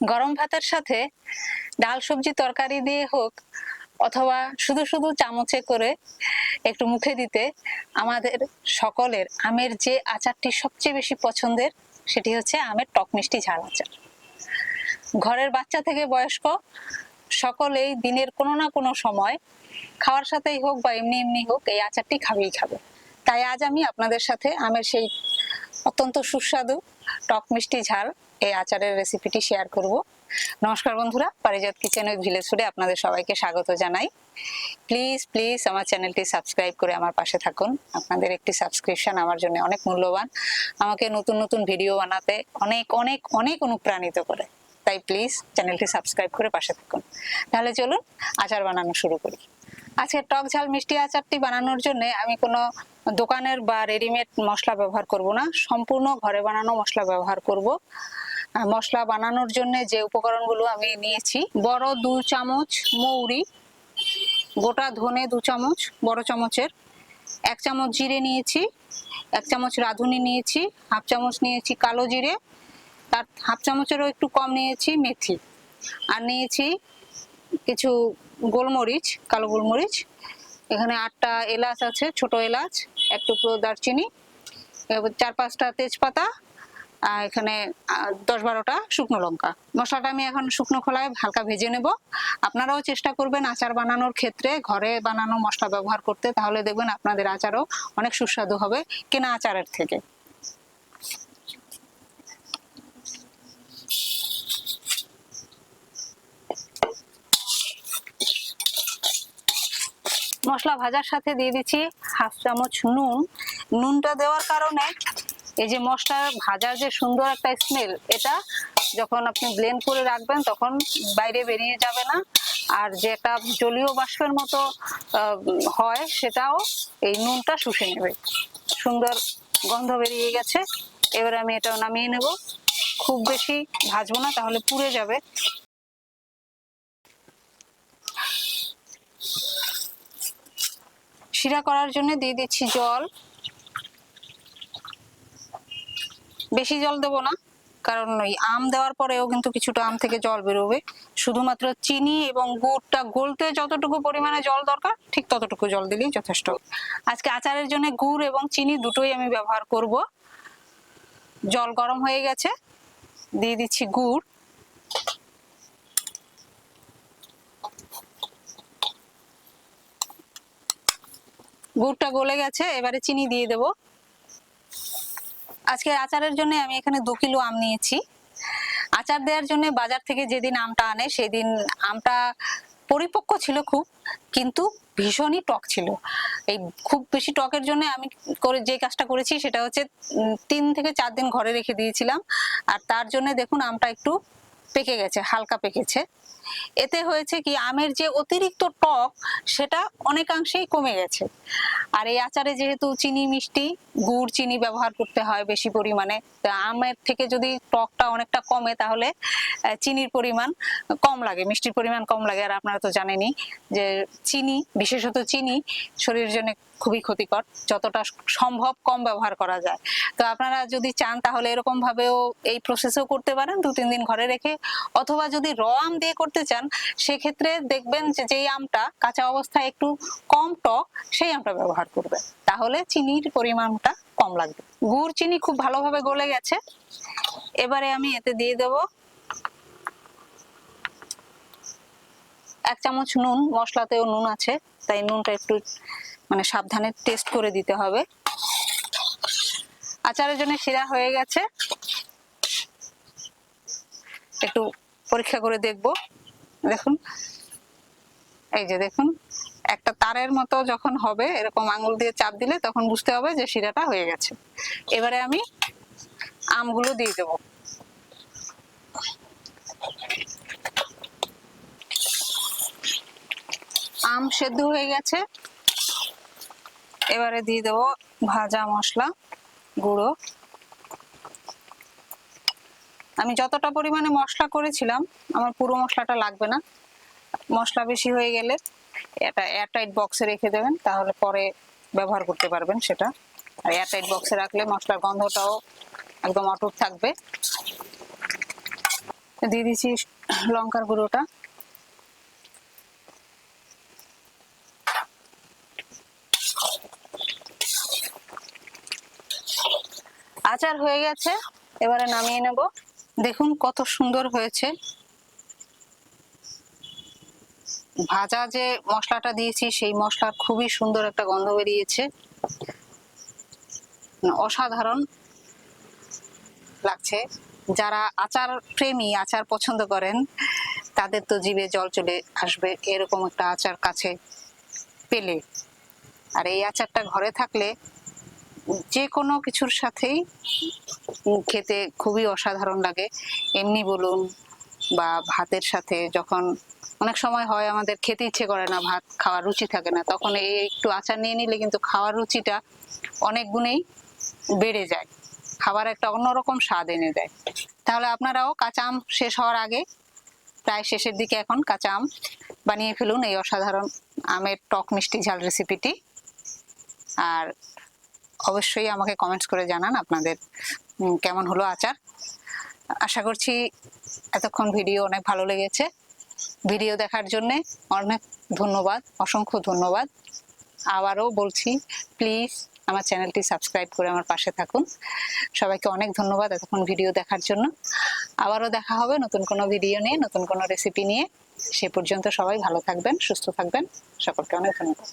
গরম ভাতের সাথে ডাল সবজি তরকারি দিয়ে হোক, অথবা শুধু শুধু চামচে করে একটু মুখে দিতে, আমাদের সকলের আমের যে আচারটি সবচেয়ে বেশি পছন্দের, সেটি হচ্ছে আমের টক মিষ্টি ঝাল আচার। ঘরের বাচ্চা থেকে বয়স্ক সকলেই দিনের কোনো না কোনো সময় খাওয়ার সাথেই হোক বা এমনি এমনি হোক এই আচারটি খাবেই খাবে। তাই আজ আমি আপনাদের সাথে আমের সেই অত্যন্ত সুস্বাদু টক মিষ্টি ঝাল এই আচারের রেসিপিটি শেয়ার করব। নমস্কার বন্ধুরা, পারিজাত কিচেন উইথ ভিলেজ ফুডে আপনাদের সবাইকে স্বাগত জানাই। প্লিজ প্লিজ আমার চ্যানেলটি সাবস্ক্রাইব করে আমার পাশে থাকুন। আপনাদের একটি সাবস্ক্রিপশন আমার জন্য অনেক মূল্যবান। আমাকে নতুন নতুন ভিডিও বানাতে অনেক অনেক অনেক অনুপ্রাণিত করে। তাই প্লিজ চ্যানেলটি সাবস্ক্রাইব করে পাশে থাকুন। তাহলে চলুন আচার বানানো শুরু করি। আজকে টক ঝাল মিষ্টি আচারটি বানানোর জন্য আমি কোনো দোকানের বা রেডিমেড মশলা ব্যবহার করব না। সম্পূর্ণ ঘরে বানানো মশলা ব্যবহার করব। মশলা বানানোর জন্য যে উপকরণগুলো আমি নিয়েছি, বড় দু চামচ মৌরি, গোটা ধনে দু চামচ, বড় চামচের এক চামচ জিরে নিয়েছি, এক চামচ রাঁধুনি নিয়েছি, হাফ চামচ নিয়েছি কালো জিরে, তার হাফ চামচেরও একটু কম নিয়েছি মেথি। আর নিয়েছি কিছু গোলমরিচ, কালো গোলমরিচ। এখানে আটটা এলাচ আছে, ছোট এলাচ, এক টুকরো দারচিনি চার পাঁচটা তেজপাতা, আর এখানে দশ বারোটা শুকনো লঙ্কা। মশলাটা আমি এখন শুকনো খোলায় হালকা ভেজে নেব। আপনারাও চেষ্টা করবেন আচার বানানোর ক্ষেত্রে ঘরে বানানো মশলা ব্যবহার করতে, তাহলে দেখবেন আপনাদের আচারও অনেক সুস্বাদু হবে কেনা আচারের থেকে। মশলা ভাজার সাথে দিয়ে দিচ্ছি হাফ চামচ নুন। নুনটা দেওয়ার কারণে এই যে মশলা ভাজার যে সুন্দর একটা স্মেল এটা যখন আপনি ব্লেন্ড করে রাখবেন তখন বাইরে বেরিয়ে যাবে না। আর যে একটা জলীয় বাষ্পের মতো হয় সেটাও এই নুনটা শুষে নেবে। সুন্দর গন্ধ বেরিয়ে গেছে। এবারে আমি এটা নামিয়ে নেব। খুব বেশি ভাজবো না, তাহলে পুড়ে যাবে। শিরা করার জন্য দিয়ে দিচ্ছি জল। বেশি জল দেবো না, কারণ ওই আম দেওয়ার পরেও কিন্তু কিছুটা আম থেকে জল বেরোবে। শুধুমাত্র চিনি এবং গুড়টা গলতে যতটুকু পরিমাণে জল দরকার, ঠিক ততটুকু জল দিলেই যথেষ্ট। আজকে আচারের জন্য গুড় এবং চিনি দুটোই আমি ব্যবহার করব। জল গরম হয়ে গেছে, দিয়ে দিচ্ছি গুড়। গুড়টা গলে গেছে, এবারে চিনি দিয়ে দেব। আজকে আচারের জন্য আমি এখানে দু কিলো আম নিয়েছি। আচার দেওয়ার জন্য বাজার থেকে যেদিন আমটা আনে, সেদিন আমটা পরিপক্ক ছিল খুব, কিন্তু ভীষণই টক ছিল। এই খুব বেশি টকের জন্য আমি করে যে কাজটা করেছি, সেটা হচ্ছে তিন থেকে চার দিন ঘরে রেখে দিয়েছিলাম। আর তার জন্য দেখুন আমটা একটু পেকে গেছে, হালকা পেকেছে। এতে হয়েছে কি, আমের যে অতিরিক্ত টক, সেটা অনেকাংশেই কমে গেছে। আর এই আচারে যেহেতু চিনি, মিষ্টি, গুড় চিনি ব্যবহার করতে হয় বেশি পরিমাণে আমের থেকে যদি টকটা অনেকটা কমে, তাহলে চিনির পরিমাণ কম লাগে, মিষ্টির পরিমাণ কম লাগে। আর আপনারা তো জানেনই যে চিনি, বিশেষত চিনি, শরীরের জন্য খুবই ক্ষতিকর, যতটা সম্ভব কম ব্যবহার করা যায়। তো আপনারা যদি চান, তাহলে এরকম ভাবেও এই প্রসেসও করতে পারেন দু তিন দিন ঘরে রেখে, অথবা যদি র আম দিয়ে করতে চান, সেক্ষেত্রে দেখবেন যে, যেই আমটা কাঁচা অবস্থায় একটু কম টক, সেই আমটা ব্যবহার করবেন। তাহলে চিনির পরিমাণটা কম লাগবে। গুড় চিনি খুব ভালোভাবে গলে গেছে। এবারে আমি এতে দিয়ে দেব এক চামচ নুন। মশলাতেও নুন আছে, তাই নুনটা একটু মানে সাবধানে টেস্ট করে দিতে হবে। আচারের জন্য শিরা হয়ে গেছে। একটু পরীক্ষা করে দেখব। দেখুন। এই যে দেখুন, একটা তারের মতো যখন হবে, এরকম আঙুল দিয়ে চাপ দিলে তখন বুঝতে হবে যে শিরাটা হয়ে গেছে। এবারে আমি আমগুলো দিয়ে দেবো। আম সেদ্ধ হয়ে গেছে। এবারে দিয়ে দেবো ভাজা মশলা, গুঁড়ো। আমি যতটা পরিমাণে মশলা করেছিলাম, আমার পুরো মশলাটা লাগবে না। মশলা বেশি হয়ে গেলে এটা এয়ারটাইট বক্সে রেখে দেবেন, তাহলে পরে ব্যবহার করতে পারবেন সেটা। আর এয়ারটাইট বক্সে রাখলে মশলার গন্ধটাও একদম অটুট থাকবে। দিয়ে দিচ্ছি লঙ্কার গুঁড়োটা। আচার হয়ে গেছে, এবারে নামিয়ে নেব। দেখুন কত সুন্দর হয়েছে। ভাজা যে মশলাটা দিয়েছি, সেই মশলার খুবই সুন্দর একটা গন্ধ বেরিয়েছে। অসাধারণ লাগছে। যারা আচার প্রেমী আচার পছন্দ করেন, তাদের তো জীবে জল চলে আসবে, এরকম একটা আচার কাছে পেলে। আর এই আচারটা ঘরে থাকলে যে কোনো কিছুর সাথেই খেতে খুবই অসাধারণ লাগে। এমনি বলুন বা ভাতের সাথে যখন অনেক সময় হয় আমাদের খেতে ইচ্ছে করে না, ভাত খাওয়ার রুচি থাকে না, তখন এই একটু আচার নিয়ে নিলে কিন্তু খাওয়ার রুচিটা অনেক গুণেই বেড়ে যায়। খাবার একটা অন্যরকম স্বাদ এনে দেয়। তাহলে আপনারাও কাঁচা আম শেষ হওয়ার আগে প্রায় শেষের দিকে এখন কাঁচা আম বানিয়ে ফেলুন এই অসাধারণ আমের টক মিষ্টি ঝাল রেসিপিটি আর অবশ্যই আমাকে কমেন্টস করে জানান আপনাদের কেমন হলো আচার। আশা করছি এতক্ষণ ভিডিও অনেক ভালো লেগেছে। ভিডিও দেখার জন্যে অনেক ধন্যবাদ, অসংখ্য ধন্যবাদ। আবারও বলছি প্লিজ আমার চ্যানেলটি সাবস্ক্রাইব করে আমার পাশে থাকুন। সবাইকে অনেক ধন্যবাদ এতক্ষণ ভিডিও দেখার জন্য। আবারও দেখা হবে নতুন কোনো ভিডিও নিয়ে, নতুন কোনো রেসিপি নিয়ে। সে পর্যন্ত সবাই ভালো থাকবেন, সুস্থ থাকবেন। সকলকে অনেক ধন্যবাদ।